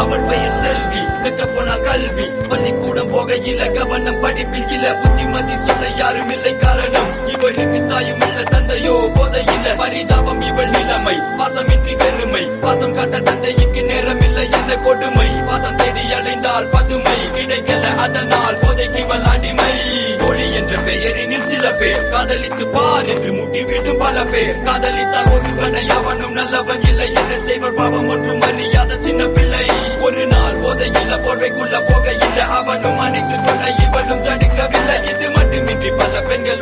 அவள் பெயர் செல்வி. கற்க போனால் கல்வி. பள்ளிக்கூடம் போகையில கவனம் படிப்பில் இல்ல. புத்திமதி சொல்ல யாரும் இல்லை. காரணம் இவளுக்கு தாயும் இல்ல தந்தையோ போதையில்ல. பரிதாபம் இவள் நிலைமை. பாசமின்றி பெருமை பாசம் காட்ட தந்தைக்கு நேரம் இல்லை. என்ற கொடுமை. பாசம் தேடி அடைந்தால் பதுமை. கிடைக்கல அதனால் போதைக்கு இவள் அடிமை. கோழி என்ற பெயரினில் சில பேர் காதலித்து பார் என்று முட்டிவிடும் பல பேர். காதலித்தால் ஒருவனை அவனும் நல்லவன் இல்லை. என்று செய்வர் பாவம் ஒன்றும்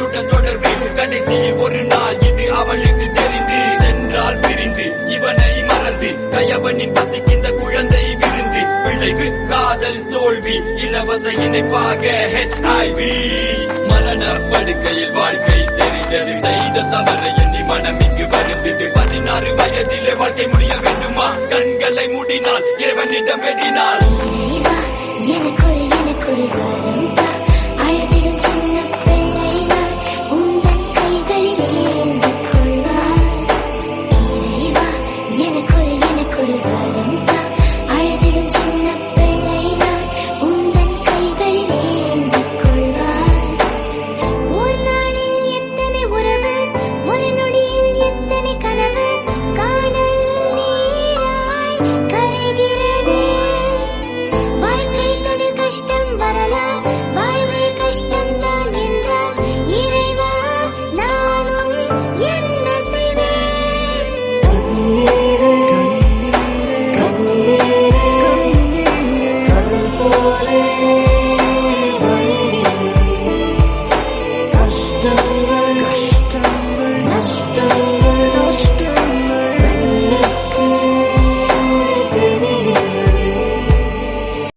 அவளுடன் தொடர்பில் கடைசியில் ஒரு நாள் இது அவளுக்கு தெரிந்து. சென்றால் பிரிந்து இவனை மறந்து கயவனின் பசிக்கின்ற குழந்தை விருந்து. விளைவு காதல் தோல்வி இலவச இணைப்பாக ஹெச்ஐவி மரண படுக்கையில் வாழ்க்கை தெரிந்தது. செய்த தவறை எண்ணி மனம் இங்கு வருந்தது. பதினாறு வயதிலே வாழ்க்கை முடிய வேண்டுமா? கண்களை மூடினால் இறைவனிடம் வெடினால் எனக்கு Kashtangal, kashtangal, kashtangal.